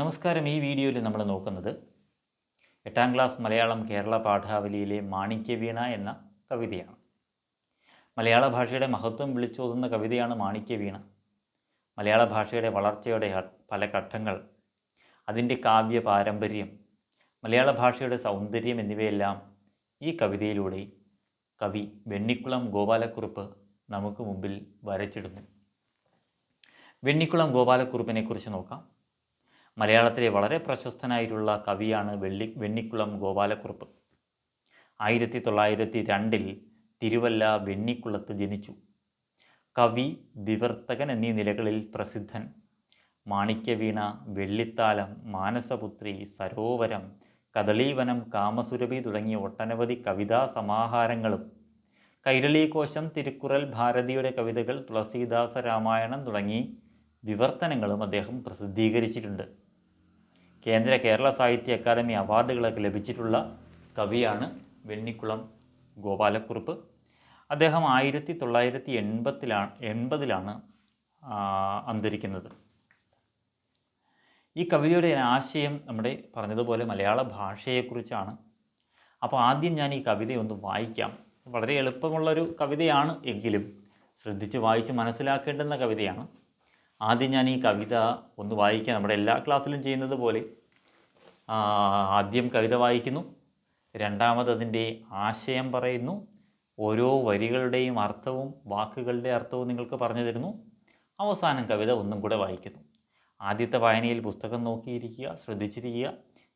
നമസ്കാരം. ഈ വീഡിയോയിൽ നമ്മൾ നോക്കുന്നത് എട്ടാം ക്ലാസ് മലയാളം കേരള പാഠാവലിയിലെ മാണിക്യവീണ എന്ന കവിതയാണ്. മലയാള ഭാഷയുടെ മഹത്വം വിളിച്ചോതുന്ന കവിതയാണ് മാണിക്യവീണ. മലയാള ഭാഷയുടെ വളർച്ചയുടെ പല ഘട്ടങ്ങൾ അതിന്റെ കാവ്യ പാരമ്പര്യം മലയാള ഭാഷയുടെ സൗന്ദര്യം എന്നിവയെല്ലാം ഈ കവിതയിലൂടെ കവി വെണ്ണിക്കുളം ഗോപാലക്കുറുപ്പ് നമുക്ക് മുമ്പിൽ വരച്ചിടുന്നു. വെണ്ണിക്കുളം ഗോപാലക്കുറുപ്പിനെ കുറിച്ച് നോക്കാം. മലയാളത്തിലെ വളരെ പ്രശസ്തനായിട്ടുള്ള കവിയാണ് വെള്ളി വെണ്ണിക്കുളം ഗോപാലക്കുറുപ്പ്. ആയിരത്തി തൊള്ളായിരത്തി രണ്ടിൽ തിരുവല്ല വെണ്ണിക്കുളത്ത് ജനിച്ചു. കവി വിവർത്തകൻ എന്നീ നിലകളിൽ പ്രസിദ്ധൻ. മാണിക്യവീണ വെള്ളിത്താലം മാനസപുത്രി സരോവരം കദളീവനം കാമസുരഭി തുടങ്ങിയ ഒട്ടനവധി കവിതാ സമാഹാരങ്ങളും കൈരളീകോശം തിരുക്കുറൽ ഭാരതിയുടെ കവിതകൾ തുളസീദാസ രാമായണം തുടങ്ങി വിവർത്തനങ്ങളും അദ്ദേഹം പ്രസിദ്ധീകരിച്ചിട്ടുണ്ട്. കേന്ദ്ര കേരള സാഹിത്യ അക്കാദമി അവാർഡുകളൊക്കെ ലഭിച്ചിട്ടുള്ള കവിയാണ് വെണ്ണിക്കുളം ഗോപാലക്കുറുപ്പ്. അദ്ദേഹം ആയിരത്തി തൊള്ളായിരത്തി എൺപത്തിലാണ് എൺപതിലാണ് അന്തരിക്കുന്നത്. ഈ കവിതയുടെ ആശയം നമ്മുടെ പറഞ്ഞതുപോലെ മലയാള ഭാഷയെക്കുറിച്ചാണ്. അപ്പോൾ ആദ്യം ഞാൻ ഈ കവിതയൊന്ന് വായിക്കാം. വളരെ എളുപ്പമുള്ളൊരു കവിതയാണ് എങ്കിലും ശ്രദ്ധിച്ച് വായിച്ച് മനസ്സിലാക്കേണ്ടുന്ന കവിതയാണ്. ആദ്യം ഞാൻ ഈ കവിത ഒന്ന് വായിക്കാം. നമ്മുടെ എല്ലാ ക്ലാസ്സിലും ചെയ്യുന്നത് പോലെ ആദ്യം കവിത വായിക്കുന്നു. രണ്ടാമത് അതിന്റെ ആശയം പറയുന്നു. ഓരോ വരികളുടെയും അർത്ഥവും വാക്കുകളുടെ അർത്ഥവും നിങ്ങൾക്ക് പറഞ്ഞു തരുന്നു. അവസാനം കവിത ഒന്നും കൂടെ വായിക്കുന്നു. ആദ്യത്തെ വായനയിൽ പുസ്തകം നോക്കിയിരിക്കുക ശ്രദ്ധിച്ചിരിക്കുക.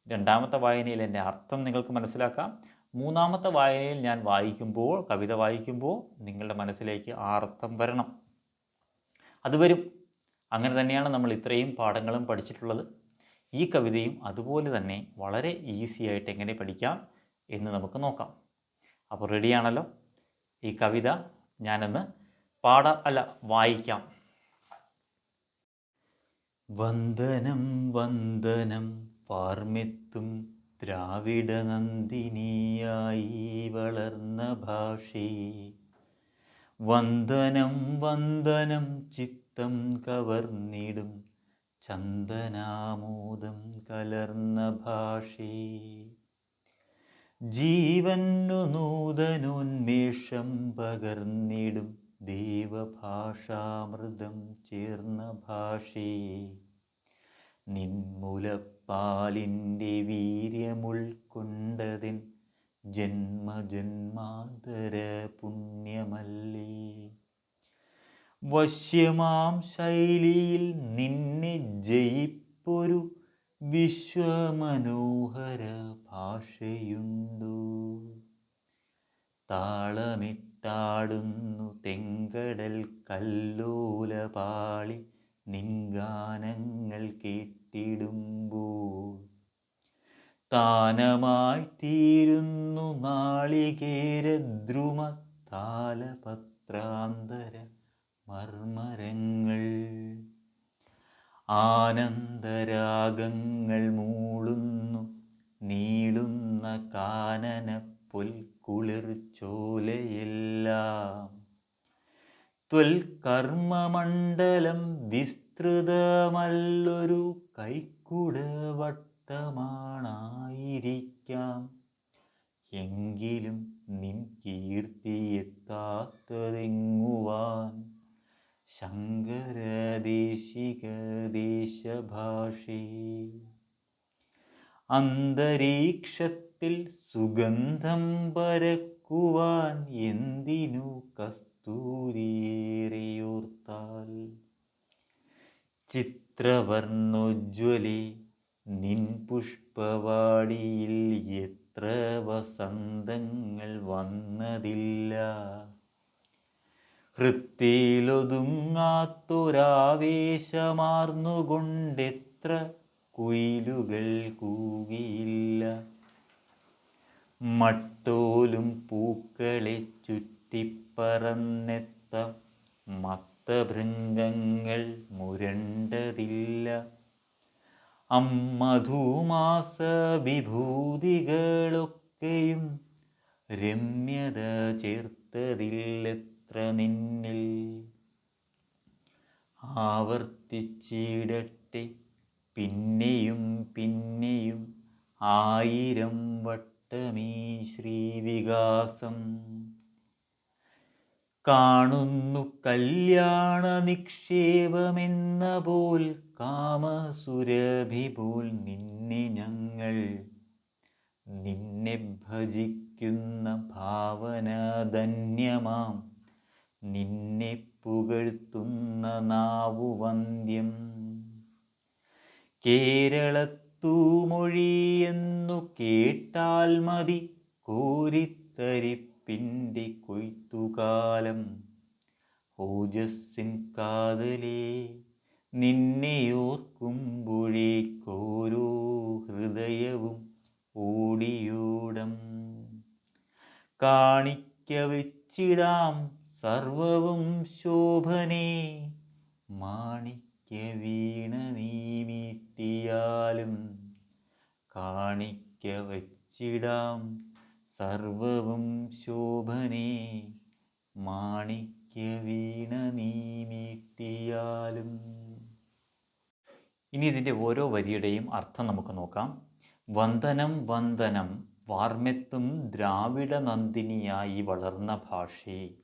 രണ്ടാമത്തെ വായനയിൽ എന്റെ അർത്ഥം നിങ്ങൾക്ക് മനസ്സിലാക്കാം. മൂന്നാമത്തെ വായനയിൽ ഞാൻ വായിക്കുമ്പോൾ കവിത വായിക്കുമ്പോൾ നിങ്ങളുടെ മനസ്സിലേക്ക് ആ അർത്ഥം വരണം. അത് വരും. അങ്ങനെ തന്നെയാണ് നമ്മൾ ഇത്രയും പാഠങ്ങളും പഠിച്ചിട്ടുള്ളത്. ഈ കവിതയും അതുപോലെ തന്നെ വളരെ ഈസി ആയിട്ട് എങ്ങനെ പഠിക്കാം എന്ന് നമുക്ക് നോക്കാം. അപ്പോൾ റെഡിയാണല്ലോ ഈ കവിത ഞാനൊന്ന് പാട അല്ല വായിക്കാം. വന്ദനം വന്ദനം പാർമെത്തും ദ്രാവിഡ നന്ദിനിയായി വളർന്ന ഭാഷേ. വന്ദനം വന്ദനം ചിത്തം കവർന്നിടും ചന്ദനാമോദം കലർന്ന ഭാഷേ. ജീവന്നു നൂതനോന്മേഷം പകർന്നിടും ദേവഭാഷാമൃതം ചേർന്ന ഭാഷേ. നിന്മുലപ്പാലിന്റെ വീര്യമുൾക്കൊണ്ടതിൻ ജന്മജന്മാന്തര പുണ്യമല്ലേ. വശ്യമാം ശൈലിയിൽ നിന്നെ ജയിപ്പൊരു വിശ്വമനോഹര ഭാഷയുണ്ടു. താളമിട്ടാടുന്നു തെങ്കടൽ കല്ലോലപാളി നിൻഗാനങ്ങൾ കേട്ടിടുമ്പോൾ താനമായി തീരുന്നു നാളികേരദ്രുമ താലപത്രാന്തര മർമരങ്ങൾ. ആനന്ദരാഗങ്ങൾ മൂളുന്നു നീളുന്ന കാനന പൊൽക്കുളിർച്ചോലയെല്ലാം ത്വൽകർമ്മമണ്ഡലം വിസ്തൃതമല്ലൊരു കൈക്കുടവട്ടമാണായിരിക്കാം. എങ്കിലും നിൻ കീർത്തിയെത്താത്തതെങ്ങുവാൻ അന്തരീക്ഷത്തിൽ സുഗന്ധം പരക്കുവാൻ എന്തിനു കസ്തൂരിയേറിയോർത്താൽ? ചിത്രവർണോജ്വലി നിൻ പുഷ്പവാടിയിൽ എത്ര വസന്തങ്ങൾ വന്നതില്ല? ഹൃത്തിയിലൊതുങ്ങാത്തൊരാവേശമാർന്നുകൊണ്ടെത്ര കുയിലുകൾ കൂകിയില്ല. മട്ടോലും പൂക്കളെ ചുറ്റിപ്പറന്നെത്ത മത്തഭൃംഗങ്ങൾ മുരണ്ടതില്ല. അമ്മധൂമാസ വിഭൂതികളൊക്കെയും രമ്യത ചേർത്തതില്ലെത്ര നിന്നിൽ. ആവർത്തിച്ചിടട്ടെ പിന്നെയും പിന്നെയും ആയിരം വട്ടമീ ശ്രീവികാസം. കാണുന്നു കല്യാണ നിക്ഷേപമെന്ന പോൽ കാമസുരഭി പോൽ നിന്നെ ഞങ്ങൾ. നിന്നെ ഭജിക്കുന്ന ഭാവന ധന്യമാം നിന്നെ പുകഴ്ത്തുന്ന നാവുവന്ധ്യം കേരളത്തൂമൊഴിയെന്നു കേട്ടാൽ മതി കൂരിത്തരിപ്പിന്റെ കൊയ്ത്തുകാലം. ഓജസ്സിൻ കാതലേ നിന്നെയോർക്കുമ്പോഴേക്കോരോ ഹൃദയവും ഓടിയോടം. കാണിക്ക വെച്ചിടാം സർവവും ശോഭനേ വീണ നീ മീട്ടിയാലും കാണിക്ക വച്ചിടാം സർവവും ശോഭനേ. മാണിക്യ വീണ നീ മീട്ടിയാലും ഇനി ഇതിന്റെ ഓരോ വരിയുടെയും അർത്ഥം നമുക്ക് നോക്കാം. വന്ദനം വന്ദനം വാർമെത്തും ദ്രാവിഡ നന്ദിനിയായി വളർന്ന ഭാഷേ.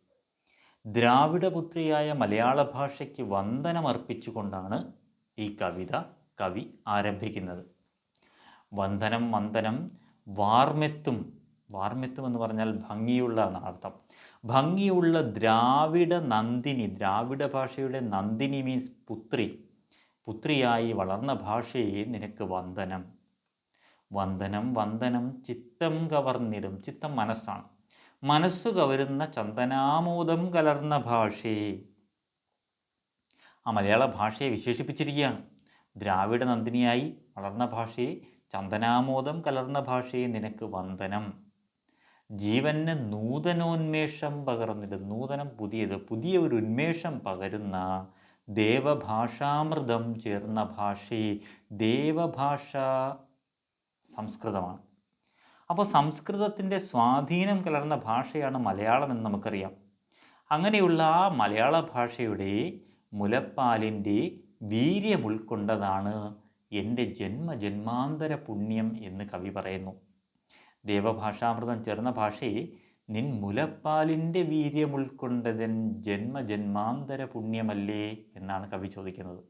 ദ്രാവിഡപുത്രിയായ മലയാള ഭാഷയ്ക്ക് വന്ദനമർപ്പിച്ചുകൊണ്ടാണ് ഈ കവിത കവി ആരംഭിക്കുന്നത്. വന്ദനം വന്ദനം വാർമെത്തും. വാർമെത്തും എന്ന് പറഞ്ഞാൽ ഭംഗിയുള്ള അർത്ഥം. ഭംഗിയുള്ള ദ്രാവിഡ നന്ദിനി ദ്രാവിഡ ഭാഷയുടെ നന്ദിനി മീൻസ് പുത്രി. പുത്രിയായി വളർന്ന ഭാഷയെ നിനക്ക് വന്ദനം. വന്ദനം വന്ദനം ചിത്തം കവർന്നിടും. ചിത്തം മനസ്സാണ്. മനസ്സു കവരുന്ന ചന്ദനാമോദം കലർന്ന ഭാഷയെ ആ മലയാള ഭാഷയെ വിശേഷിപ്പിച്ചിരിക്കുകയാണ്. ദ്രാവിഡ നന്ദിനിയായി വളർന്ന ഭാഷയെ ചന്ദനാമോദം കലർന്ന ഭാഷയെ നിനക്ക് വന്ദനം. ജീവന് നൂതനോന്മേഷം പകർന്നിട്ട് നൂതനം പുതിയത് പുതിയ ഒരു ഉന്മേഷം പകരുന്ന ദേവഭാഷാമൃതം ചേർന്ന ഭാഷയെ ദേവഭാഷ സംസ്കൃതമാണ്. അപ്പോൾ സംസ്കൃതത്തിന്റെ സ്വാധീനം കലർന്ന ഭാഷയാണ് മലയാളം എന്ന് നമുക്കറിയാം. അങ്ങനെയുള്ള ആ മലയാള ഭാഷയുടെ മുലപ്പാലിന്റെ വീര്യം ഉൾക്കൊണ്ടതാണ് എന്റെ ജന്മ ജന്മജന്മാന്തര പുണ്യം എന്ന് കവി പറയുന്നു. ദേവഭാഷാമൃതം ചേർന്ന ഭാഷയെ നിൻ മുലപ്പാലിന്റെ വീര്യം ഉൾക്കൊണ്ടതൻ ജന്മ ജന്മജന്മാന്തര പുണ്യമല്ലേ എന്നാണ് കവി ചോദിക്കുന്നത്.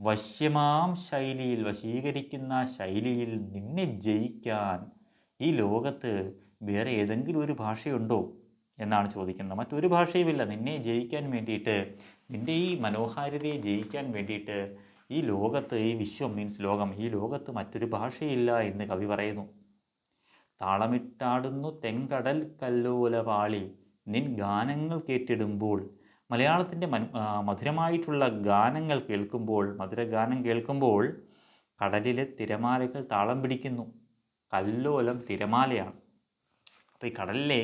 വശ്യമാം ശൈലിയിൽ വശീകരിക്കുന്ന ശൈലിയിൽ നിന്നെ ജയിക്കാൻ ഈ ലോകത്ത് വേറെ ഏതെങ്കിലും ഒരു ഭാഷയുണ്ടോ എന്നാണ് ചോദിക്കുന്നത്. മറ്റൊരു ഭാഷയുമില്ല. നിന്നെ ജയിക്കാൻ വേണ്ടിയിട്ട് നിന്റെ ഈ മനോഹാരിതയെ ജയിക്കാൻ വേണ്ടിയിട്ട് ഈ ലോകത്ത് ഈ വിശ്വം മീൻസ് ലോകം ഈ ലോകത്ത് മറ്റൊരു ഭാഷയില്ല എന്ന് കവി പറയുന്നു. താളമിട്ടാടുന്നു തെങ്കടൽ കല്ലോലപാളി. നിൻ ഗാനങ്ങൾ കേട്ടിടുമ്പോൾ മലയാളത്തിന്റെ മധുരമായിട്ടുള്ള ഗാനങ്ങൾ കേൾക്കുമ്പോൾ മധുരഗാനം കേൾക്കുമ്പോൾ കടലിലെ തിരമാലകൾ താളം പിടിക്കുന്നു. കല്ലോലം തിരമാലയാണ്. അപ്പോൾ ഈ കടലിലെ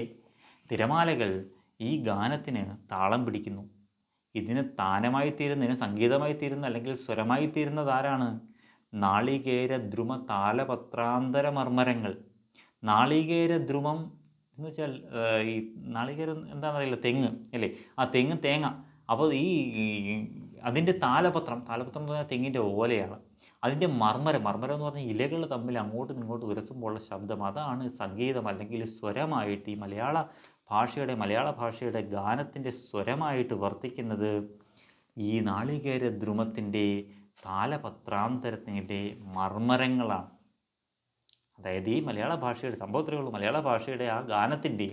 തിരമാലകൾ ഈ ഗാനത്തിന് താളം പിടിക്കുന്നു. ഇതിന് താനമായി തീരുന്ന ഇതിന് സംഗീതമായി തീരുന്ന അല്ലെങ്കിൽ സ്വരമായി തീരുന്നത് ആരാണ്? നാളികേര ദ്രുമ താലപത്രാന്തര മർമ്മരങ്ങൾ നാളികേര ദ്രുമം എന്ന് വെച്ചാൽ ഈ നാളികേരം എന്താണെന്നറിയില്ല തെങ്ങ് അല്ലേ? ആ തെങ്ങ് തേങ്ങ. അപ്പോൾ ഈ അതിന്റെ താലപത്രം താലപത്രം എന്ന് പറഞ്ഞാൽ തെങ്ങിന്റെ ഓലയാണ്. അതിന്റെ മർമ്മരം മർമ്മരം എന്ന് പറഞ്ഞാൽ ഇലകൾ തമ്മിൽ അങ്ങോട്ടും ഇങ്ങോട്ടും ഉരസുമ്പോഴുള്ള ശബ്ദം അതാണ് സംഗീതം അല്ലെങ്കിൽ സ്വരമായിട്ട് ഈ മലയാള ഭാഷയുടെ മലയാള ഭാഷയുടെ ഗാനത്തിന്റെ സ്വരമായിട്ട് വർത്തിക്കുന്നത് ഈ നാളികേര ദ്രുമത്തിന്റെ താലപത്രാന്തരത്തിന്റെ മർമ്മരങ്ങളാണ്. അതായത് ഈ മലയാള ഭാഷയുടെ സംഭവത്തിലുള്ള മലയാള ഭാഷയുടെ ആ ഗാനത്തിന്റെ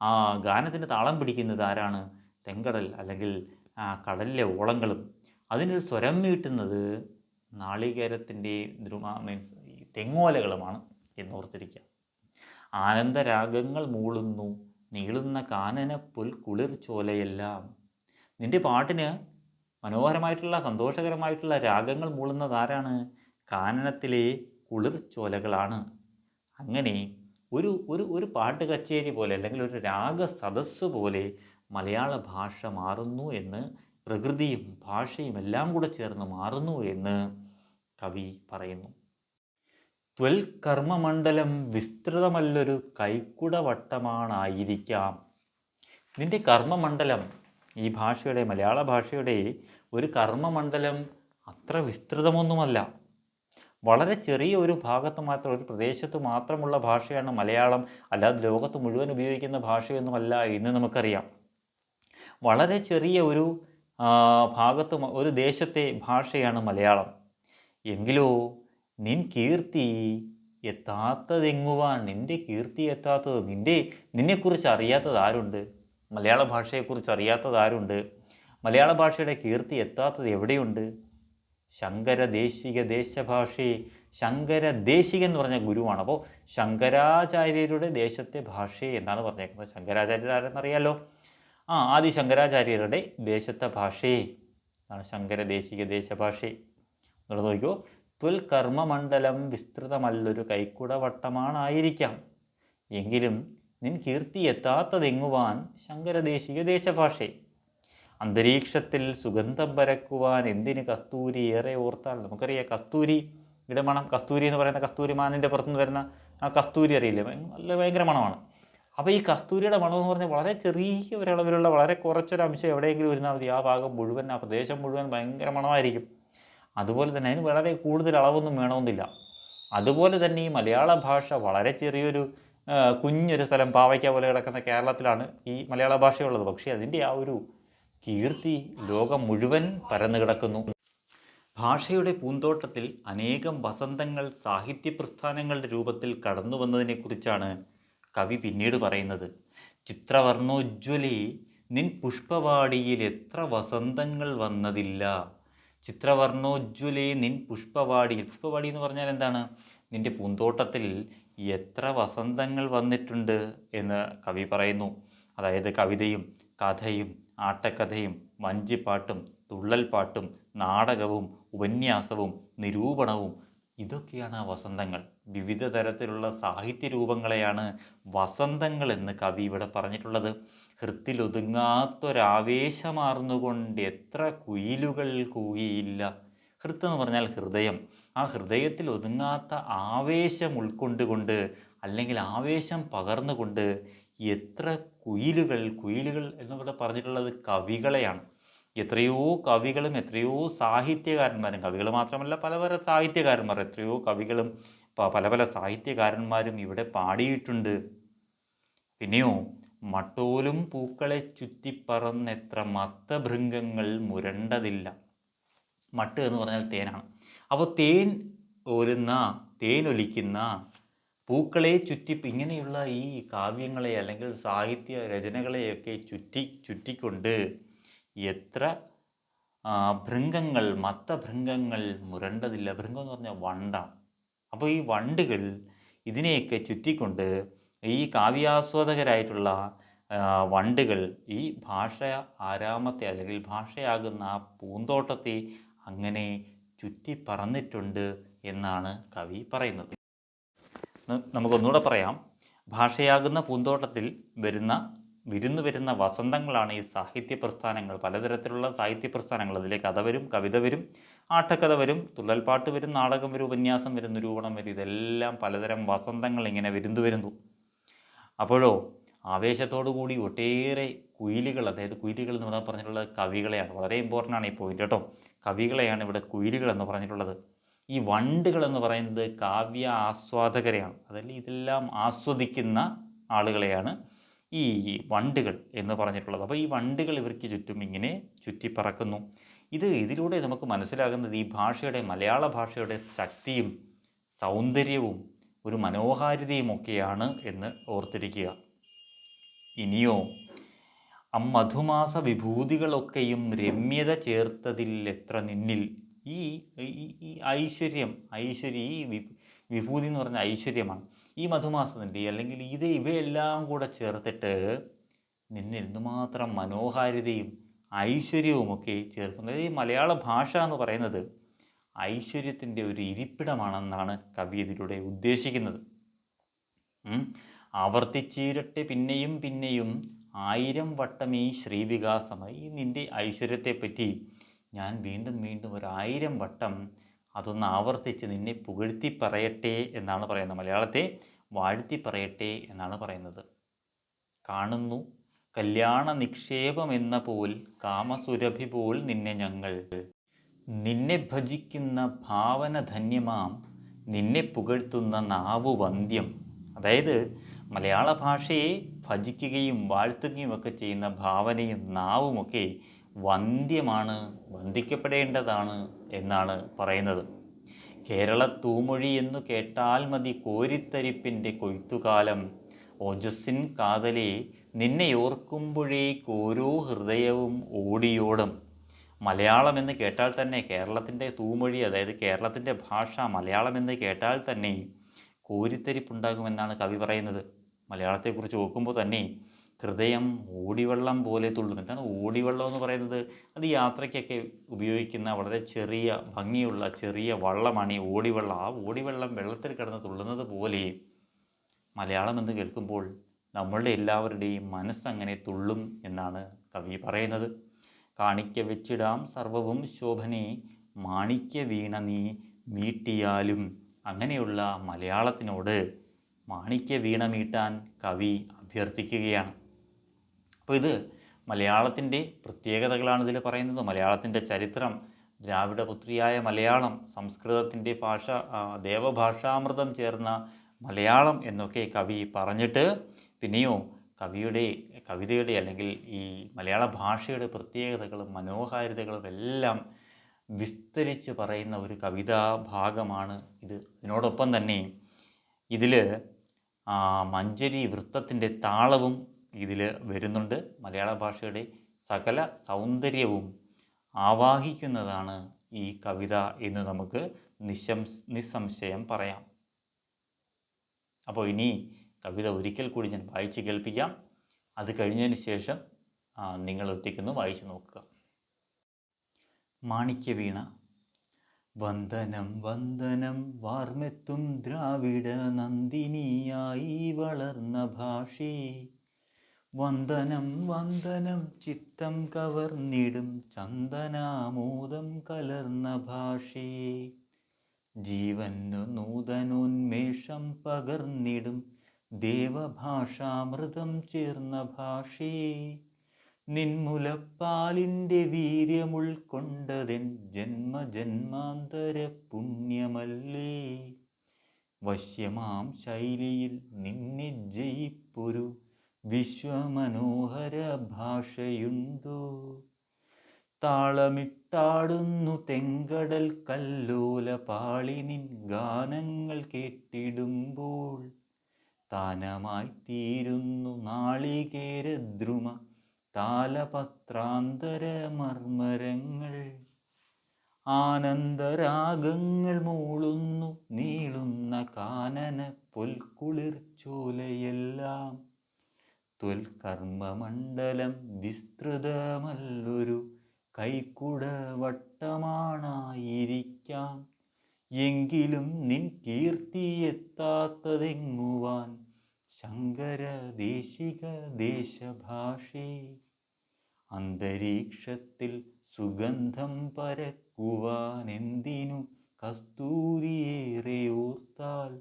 ആ ഗാനത്തിന്റെ താളം പിടിക്കുന്നത് ആരാണ്? തെങ്കടൽ അല്ലെങ്കിൽ കടലിലെ ഓളങ്ങളും. അതിനൊരു സ്വരം മീട്ടുന്നത് നാളികേരത്തിന്റെ ദ്രുമ മീൻസ് തെങ്ങോലകളുമാണ് എന്നോർത്തിരിക്കുക. ആനന്ദരാഗങ്ങൾ മൂളുന്നു നീളുന്ന കാനന പുൽ കുളിർ ചോലയെല്ലാം. നിന്റെ പാട്ടിന് മനോഹരമായിട്ടുള്ള സന്തോഷകരമായിട്ടുള്ള രാഗങ്ങൾ മൂളുന്നത് ആരാണ്? കാനനത്തിലെ കുളിർ ചോലകളാണ്. അങ്ങനെ ഒരു ഒരു ഒരു പാട്ട് കച്ചേരി പോലെ അല്ലെങ്കിൽ ഒരു രാഗ സദസ്സ് പോലെ മലയാള ഭാഷ മാറുന്നു എന്ന് പ്രകൃതിയും ഭാഷയും എല്ലാം കൂടെ ചേർന്ന് മാറുന്നു എന്ന് കവി പറയുന്നു. ത്വൽ കർമ്മമണ്ഡലം വിസ്തൃതമല്ലൊരു കൈക്കുടവട്ടമാണായിരിക്കാം. നിന്റെ കർമ്മമണ്ഡലം ഈ ഭാഷയുടെ മലയാള ഭാഷയുടെ ഒരു കർമ്മമണ്ഡലം അത്ര വിസ്തൃതമൊന്നുമല്ല. വളരെ ചെറിയ ഒരു ഭാഗത്ത് മാത്രം ഒരു പ്രദേശത്ത് മാത്രമുള്ള ഭാഷയാണ് മലയാളം. അല്ലാതെ ലോകത്ത് മുഴുവൻ ഉപയോഗിക്കുന്ന ഭാഷയൊന്നുമല്ല എന്ന് നമുക്കറിയാം. വളരെ ചെറിയ ഒരു ഭാഗത്ത് ഒരു ദേശത്തെ ഭാഷയാണ് മലയാളം. എങ്കിലോ നിൻ കീർത്തി എത്താത്തതെങ്ങുവാൻ നിന്റെ കീർത്തി എത്താത്തത് നിന്റെ നിന്നെക്കുറിച്ച് അറിയാത്തത് ആരുണ്ട്? മലയാള ഭാഷയെക്കുറിച്ച് അറിയാത്തത് ആരുണ്ട്? മലയാള ഭാഷയുടെ കീർത്തി എത്താത്തത് എവിടെയുണ്ട്? ശങ്കര ദേശിക ദേശഭാഷയെ ശങ്കര ദേശിക എന്ന് പറഞ്ഞ ഗുരുവാണ്. അപ്പോൾ ശങ്കരാചാര്യരുടെ ദേശത്തെ ഭാഷയെ എന്നാണ് പറഞ്ഞേക്കുന്നത്. ശങ്കരാചാര്യർ ആരെന്നറിയാലോ? ആ ആദി ശങ്കരാചാര്യരുടെ ദേശത്തെ ഭാഷയെ ആണ് ശങ്കര ദേശിക ദേശഭാഷയെ എന്നുള്ളത് നോക്കിയോ ത്വൽ കർമ്മമണ്ഡലം വിസ്തൃതമല്ലൊരു കൈക്കുടവട്ടമാണായിരിക്കാം. എങ്കിലും നിൻ കീർത്തി എത്താത്തതെങ്ങുവാൻ ശങ്കരദേശിക ദേശഭാഷയെ അന്തരീക്ഷത്തിൽ സുഗന്ധം പരക്കുവാൻ എന്തിന് കസ്തൂരി ഏറെ ഓർത്താൽ? നമുക്കറിയാം കസ്തൂരി ഇടമണം കസ്തൂരി എന്ന് പറയുന്ന കസ്തൂരി മാനിന്റെ പുറത്തുനിന്ന് വരുന്ന ആ കസ്തൂരി അറിയില്ലേ? നല്ല ഭയങ്കര മണമാണ്. അപ്പോൾ ഈ കസ്തൂരിയുടെ മണമെന്ന് പറഞ്ഞാൽ വളരെ ചെറിയ ഒരളവിലുള്ള വളരെ കുറച്ചൊരു അംശം എവിടെയെങ്കിലും ഇരുന്നാൽ മതി. ആ ഭാഗം മുഴുവൻ ആ പ്രദേശം മുഴുവൻ ഭയങ്കര മണമായിരിക്കും. അതുപോലെ തന്നെ അതിന് വളരെ കൂടുതൽ അളവൊന്നും വേണമെന്നില്ല. അതുപോലെ തന്നെ ഈ മലയാള ഭാഷ വളരെ ചെറിയൊരു കുഞ്ഞൊരു സ്ഥലം പാവയ്ക്ക പോലെ കിടക്കുന്ന കേരളത്തിലാണ് ഈ മലയാള ഭാഷയുള്ളത്. പക്ഷേ അതിന്റെ ആ ഒരു കീർത്തി ലോകം മുഴുവൻ പരന്നു കിടക്കുന്നു. ഭാഷയുടെ പൂന്തോട്ടത്തിൽ അനേകം വസന്തങ്ങൾ സാഹിത്യ പ്രസ്ഥാനങ്ങളുടെ രൂപത്തിൽ കടന്നു വന്നതിനെക്കുറിച്ചാണ് കവി പിന്നീട് പറയുന്നത് ചിത്രവർണോജ്വലി നിൻ പുഷ്പവാടിയിൽ എത്ര വസന്തങ്ങൾ വന്നതില്ല. ചിത്രവർണോജ്വലി നിൻ പുഷ്പവാടിയിൽ പുഷ്പവാടി എന്ന് പറഞ്ഞാൽ എന്താണ്? നിന്റെ പൂന്തോട്ടത്തിൽ എത്ര വസന്തങ്ങൾ വന്നിട്ടുണ്ട് എന്ന് കവി പറയുന്നു. അതായത് കവിതയും കഥയും ആട്ടക്കഥയും വഞ്ചിപ്പാട്ടും തുള്ളൽപ്പാട്ടും നാടകവും ഉപന്യാസവും നിരൂപണവും ഇതൊക്കെയാണ് ആ വസന്തങ്ങൾ. വിവിധ തരത്തിലുള്ള സാഹിത്യ രൂപങ്ങളെയാണ് വസന്തങ്ങൾ എന്ന് കവി ഇവിടെ പറഞ്ഞിട്ടുള്ളത്. ഹൃത്തിലൊതുങ്ങാത്തൊരാവേശമാർന്നുകൊണ്ട് എത്ര കുയിലുകൾ കൂകിയില്ല. ഹൃത്ത് എന്ന് പറഞ്ഞാൽ ഹൃദയം. ആ ഹൃദയത്തിൽ ഒതുങ്ങാത്ത ആവേശം ഉൾക്കൊണ്ടുകൊണ്ട് അല്ലെങ്കിൽ ആവേശം പകർന്നുകൊണ്ട് എത്ര കുയിലുകൾ കുയിലുകൾ എന്നിവിടെ പറഞ്ഞിട്ടുള്ളത് കവികളെയാണ്. എത്രയോ കവികളും എത്രയോ സാഹിത്യകാരന്മാരും കവികൾ മാത്രമല്ല പല പല സാഹിത്യകാരന്മാർ എത്രയോ കവികളും പല പല സാഹിത്യകാരന്മാരും ഇവിടെ പാടിയിട്ടുണ്ട്. പിന്നെയോ മട്ടോലും പൂക്കളെ ചുറ്റിപ്പറന്നെത്ര മത്തഭൃംഗങ്ങൾ മുരണ്ടതില്ല. മട്ട് എന്ന് പറഞ്ഞാൽ തേനാണ്. അപ്പോൾ തേൻ ഓരുന്ന തേനൊലിക്കുന്ന പൂക്കളെ ചുറ്റി ഇങ്ങനെയുള്ള ഈ കാവ്യങ്ങളെ അല്ലെങ്കിൽ സാഹിത്യ രചനകളെയൊക്കെ ചുറ്റി ചുറ്റിക്കൊണ്ട് എത്ര ഭൃംഗങ്ങൾ മത്തഭൃംഗങ്ങൾ മുരണ്ടതില്ല. ഭൃംഗം എന്ന് പറഞ്ഞാൽ വണ്ടാണ് അപ്പോൾ ഈ വണ്ടുകൾ ഇതിനെയൊക്കെ ചുറ്റിക്കൊണ്ട് ഈ കാവ്യാസ്വാദകരായിട്ടുള്ള വണ്ടുകൾ ഈ ഭാഷ ആരാമത്തെ അല്ലെങ്കിൽ ഭാഷയാകുന്ന ആ പൂന്തോട്ടത്തെ അങ്ങനെ ചുറ്റി പറന്നിട്ടുണ്ട് എന്നാണ് കവി പറയുന്നത്. നമുക്കൊന്നുകൂടെ പറയാം. ഭാഷയാകുന്ന പൂന്തോട്ടത്തിൽ വരുന്ന വിരുന്നു വരുന്ന വസന്തങ്ങളാണ് ഈ സാഹിത്യ പ്രസ്ഥാനങ്ങൾ. പലതരത്തിലുള്ള സാഹിത്യ പ്രസ്ഥാനങ്ങൾ. അതിലെ കഥ വരും കവിത വരും ആട്ടക്കഥ വരും തുള്ളൽപ്പാട്ട് വരും നാടകം വരും ഉപന്യാസം വരും നിരൂപണം വരും. ഇതെല്ലാം പലതരം വസന്തങ്ങൾ ഇങ്ങനെ വിരുന്നു വരുന്നു. അപ്പോഴോ ആവേശത്തോടു കൂടി ഒട്ടേറെ കുയിലുകൾ അതായത് കുയിലുകൾ എന്ന് പറഞ്ഞാൽ പറഞ്ഞിട്ടുള്ളത് കവികളെയാണ്. വളരെ ഇമ്പോർട്ടന്റ് ആണ് ഈ പോയിന്റ് കേട്ടോ. കവികളെയാണ് ഇവിടെ കുയിലുകൾ എന്ന് പറഞ്ഞിട്ടുള്ളത്. ഈ വണ്ടുകൾ എന്ന് പറയുന്നത് കാവ്യ ആസ്വാദകരെയാണ്. അതല്ല ഇതെല്ലാം ആസ്വദിക്കുന്ന ആളുകളെയാണ് ഈ വണ്ടുകൾ എന്ന് പറഞ്ഞിട്ടുള്ളത്. അപ്പോൾ ഈ വണ്ടുകൾ ഇവർക്ക് ചുറ്റും ഇങ്ങനെ ചുറ്റിപ്പറക്കുന്നു. ഇത് ഇതിലൂടെ നമുക്ക് മനസ്സിലാകുന്നത് ഈ ഭാഷയുടെ മലയാള ഭാഷയുടെ ശക്തിയും സൗന്ദര്യവും ഒരു മനോഹാരിതയും ഒക്കെയാണ് എന്ന് ഓർത്തിരിക്കുക. ഇനിയോ അമ്മധുമാസ വിഭൂതികളൊക്കെയും രമ്യത ചേർത്തതിൽ എത്ര നിന്നിൽ? ഈ ഈ- ഈ ഐശ്വര്യം ഐശ്വര്യ ഈ വിഭൂതി എന്ന് പറഞ്ഞ ഐശ്വര്യമാണ്. ഈ മധുമാസത്തിന്റെ അല്ലെങ്കിൽ ഇത് ഇവയെല്ലാം കൂടെ ചേർത്തിട്ട് നിന്നിൽ എന്തുമാത്രം മനോഹാരിതയും ഐശ്വര്യവുമൊക്കെ ചേർക്കുന്നത് ഈ മലയാള ഭാഷ എന്ന് പറയുന്നത് ഐശ്വര്യത്തിന്റെ ഒരു ഇരിപ്പിടമാണെന്നാണ് കവി ഇതിലൂടെ ഉദ്ദേശിക്കുന്നത്. ആവർത്തിച്ചീരട്ടെ പിന്നെയും പിന്നെയും ആയിരം വട്ടം ഈ ശ്രീവികാസമായി നിന്റെ ഐശ്വര്യത്തെപ്പറ്റി ഞാൻ വീണ്ടും വീണ്ടും ഒരു ആയിരം വട്ടം അതൊന്ന് ആവർത്തിച്ച് നിന്നെ പുകഴ്ത്തി പറയട്ടെ എന്നാണ് പറയുന്നത്. മലയാളത്തെ വാഴ്ത്തി പറയട്ടെ എന്നാണ് പറയുന്നത്. കാണുന്നു കല്യാണ നിക്ഷേപം എന്ന പോൽ കാമസുരഭി പോൽ നിന്നെ ഞങ്ങൾ. നിന്നെ ഭജിക്കുന്ന ഭാവന ധന്യമാം നിന്നെ പുകഴ്ത്തുന്ന നാവു വന്ധ്യം. അതായത് മലയാള ഭാഷയെ ഭജിക്കുകയും വാഴ്ത്തുകയും ഒക്കെ ചെയ്യുന്ന ഭാവനയും നാവുമൊക്കെ വന്ധ്യമാണ് വന്ദിക്കപ്പെടേണ്ടതാണ് എന്നാണ് പറയുന്നത്. കേരള തൂമൊഴി എന്നു കേട്ടാൽ മതി കോരിത്തരിപ്പിന്റെ കൊയ്ത്തുകാലം. ഓജസ്സിൻ കാതലെ നിന്നെ ഓർക്കുമ്പോഴേക്ക് ഓരോ ഹൃദയവും ഓടിയോടും. മലയാളം എന്ന് കേട്ടാൽ തന്നെ കേരളത്തിന്റെ തൂമൊഴി അതായത് കേരളത്തിന്റെ ഭാഷ മലയാളം എന്ന് കേട്ടാൽ തന്നെ കോരിത്തരിപ്പുണ്ടാകുമെന്നാണ് കവി പറയുന്നത്. മലയാളത്തെക്കുറിച്ച് ഓർക്കുമ്പോൾ തന്നെ ഹൃദയം ഓടിവെള്ളം പോലെ തുള്ളും എന്താണ് ഓടിവെള്ളം എന്ന് പറയുന്നത്? അത് യാത്രയ്ക്കൊക്കെ ഉപയോഗിക്കുന്ന വളരെ ചെറിയ ഭംഗിയുള്ള ചെറിയ വള്ളമാണ് ഈ ഓടിവെള്ളം. ആ ഓടിവെള്ളം വെള്ളത്തിൽ കിടന്ന് തുള്ളുന്നത് പോലെ മലയാളം എന്ന് കേൾക്കുമ്പോൾ നമ്മളുടെ എല്ലാവരുടെയും മനസ്സങ്ങനെ തുള്ളും എന്നാണ് കവി പറയുന്നത്. കാണിക്ക വെച്ചിടാം സർവവും ശോഭനെ മാണിക്യ വീണ നീ മീട്ടിയാലും. അങ്ങനെയുള്ള മലയാളത്തിനോട് മാണിക്യ വീണ മീട്ടാൻ കവി അഭ്യർത്ഥിക്കുകയാണ്. അപ്പോൾ ഇത് മലയാളത്തിന്റെ പ്രത്യേകതകളാണ് ഇതിൽ പറയുന്നത്. മലയാളത്തിന്റെ ചരിത്രം ദ്രാവിഡപുത്രിയായ മലയാളം സംസ്കൃതത്തിന്റെ ഭാഷ ദേവഭാഷാമൃതം ചേർന്ന മലയാളം എന്നൊക്കെ കവി പറഞ്ഞിട്ട് പിന്നെയോ കവിയുടെ കവിതയുടെ അല്ലെങ്കിൽ ഈ മലയാള ഭാഷയുടെ പ്രത്യേകതകളും മനോഹാരിതകളും എല്ലാം വിസ്തരിച്ച് പറയുന്ന ഒരു കവിതാ ഭാഗമാണ് ഇത്. ഇതിനോടൊപ്പം തന്നെ ഇതിൽ മഞ്ചരി വൃത്തത്തിന്റെ താളവും ഇതിൽ വരുന്നുണ്ട്. മലയാള ഭാഷയുടെ സകല സൗന്ദര്യവും ആവാഹിക്കുന്നതാണ് ഈ കവിത എന്ന് നമുക്ക് നിശംസ് നിസ്സംശയം പറയാം. അപ്പോൾ ഇനി കവിത ഒരിക്കൽ കൂടി ഞാൻ വായിച്ച് കേൾപ്പിക്കാം. അത് കഴിഞ്ഞതിന് ശേഷം നിങ്ങൾ ഒറ്റയ്ക്കൊന്ന് വായിച്ചു നോക്കുക. മാണിക്യവീണ വന്ദനം വന്ദനം വാർമെത്തും ദ്രാവിഡ നന്ദിനിയായി വളർന്ന ഭാഷേ. വന്ദനം വന്ദനം ചിത്തം കവർന്നിടും ചന്ദനാമോദം കലർന്ന ഭാഷേ. ജീവനു നൂതനോന്മേഷം പകർന്നിടും ദേവഭാഷാമൃതം ചേർന്ന ഭാഷേ. നിൻമുലപ്പാലിന്റെ വീര്യമുൾക്കൊണ്ടതെൻ ജന്മജന്മാന്തര പുണ്യമല്ലേ. വശ്യമാം ശൈലിയിൽ നിന്നെ ജയിപ്പൊരു വിശ്വമനോഹര ഭാഷയുണ്ടോ താളമിട്ടാടുന്നു തെങ്കടൽ കല്ലോല പാളി നിൻ ഗാനങ്ങൾ കേട്ടിടുമ്പോൾ താനമായി തീരുന്നു നാളികേരദ്രുമ താലപത്രാന്തര മർമ്മരങ്ങൾ ആനന്ദരാഗങ്ങൾ മൂളുന്നു നീളുന്ന കാനന പൊൽക്കുളിർച്ചോലയെല്ലാം. ത്വൽകർമ്മമണ്ഡലം വിസ്തൃതമല്ലൊരു കൈക്കുടവട്ടമാണായിരിക്കാം. എങ്കിലും നിൻ കീർത്തിയെത്താത്തതെങ്ങുവാൻ ശങ്കര ദേശിക ദേശഭാഷേ. അന്തരീക്ഷത്തിൽ സുഗന്ധം പരക്കുവാൻ എന്തിനു കസ്തൂരിയേറെ ഓർത്താൽ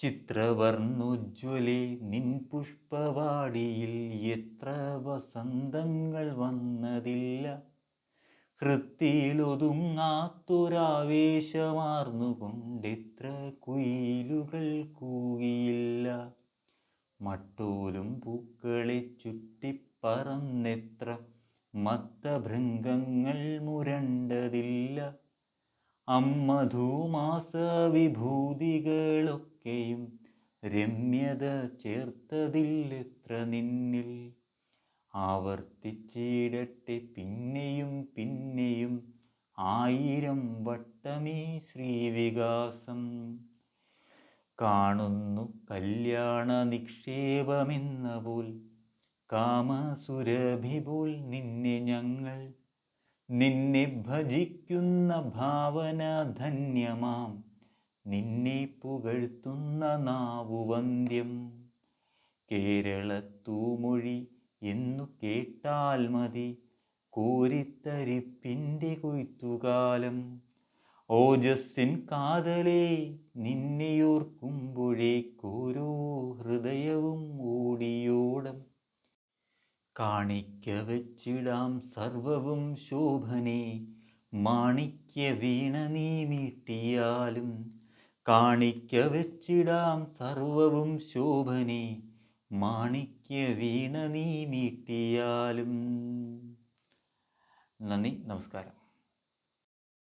ചിത്രവർണോജ്വലെ നിൻ പുഷ്പവാടിയിൽ എത്ര വസന്തങ്ങൾ വന്നതില്ല. ഹൃത്തിയിലൊതുങ്ങാത്തൊരാവേശമാർന്നുകൊണ്ടെത്ര കുയിലുകൾ കൂകിയില്ല. മട്ടോലും പൂക്കളെ ചുറ്റിപ്പറന്നെത്ര മത്തഭൃംഗങ്ങൾ മുരണ്ടതില്ല. അമ്മധൂമാസ വിഭൂതികളൊക്കെയും രമ്യത ചേർത്തതില്ലെത്ര നിന്നിൽ. ആവർത്തിച്ചിടട്ടെ പിന്നെയും പിന്നെയും ആയിരം വട്ടമേ ശ്രീവികാസം. കാണുന്നു കല്യാണ നിക്ഷേപമെന്ന പോൽ കാമസുരഭി പോൽ നിന്നെ ഞങ്ങൾ നിന്നെ ഭജിക്കുന്ന ഭാവന ധന്യമാം. നിന്നെ പുകഴ്ത്തുന്ന നാവുവന്ധ്യം. കേരളത്തൂമൊഴി എന്നു കേട്ടാൽ മതി. കോരിത്തരിപ്പിന്റെ കൊയ്ത്തുകാലം. ഓജസ്സിൻ കാതലേ നിന്നെയോർക്കുമ്പോഴേക്കോരോ ഹൃദയവും ഓടിയോടം. കാണിക്ക വെച്ചിടാം സർവവും ശോഭനെ. മാണിക്യ വീണ നീ മീട്ടിയാലും കാണിക്ക വെച്ചിടാം സർവവും ശോഭനെ. മാണിക്യ വീണ നീ മീട്ടിയാലും നന്ദി നമസ്കാരം.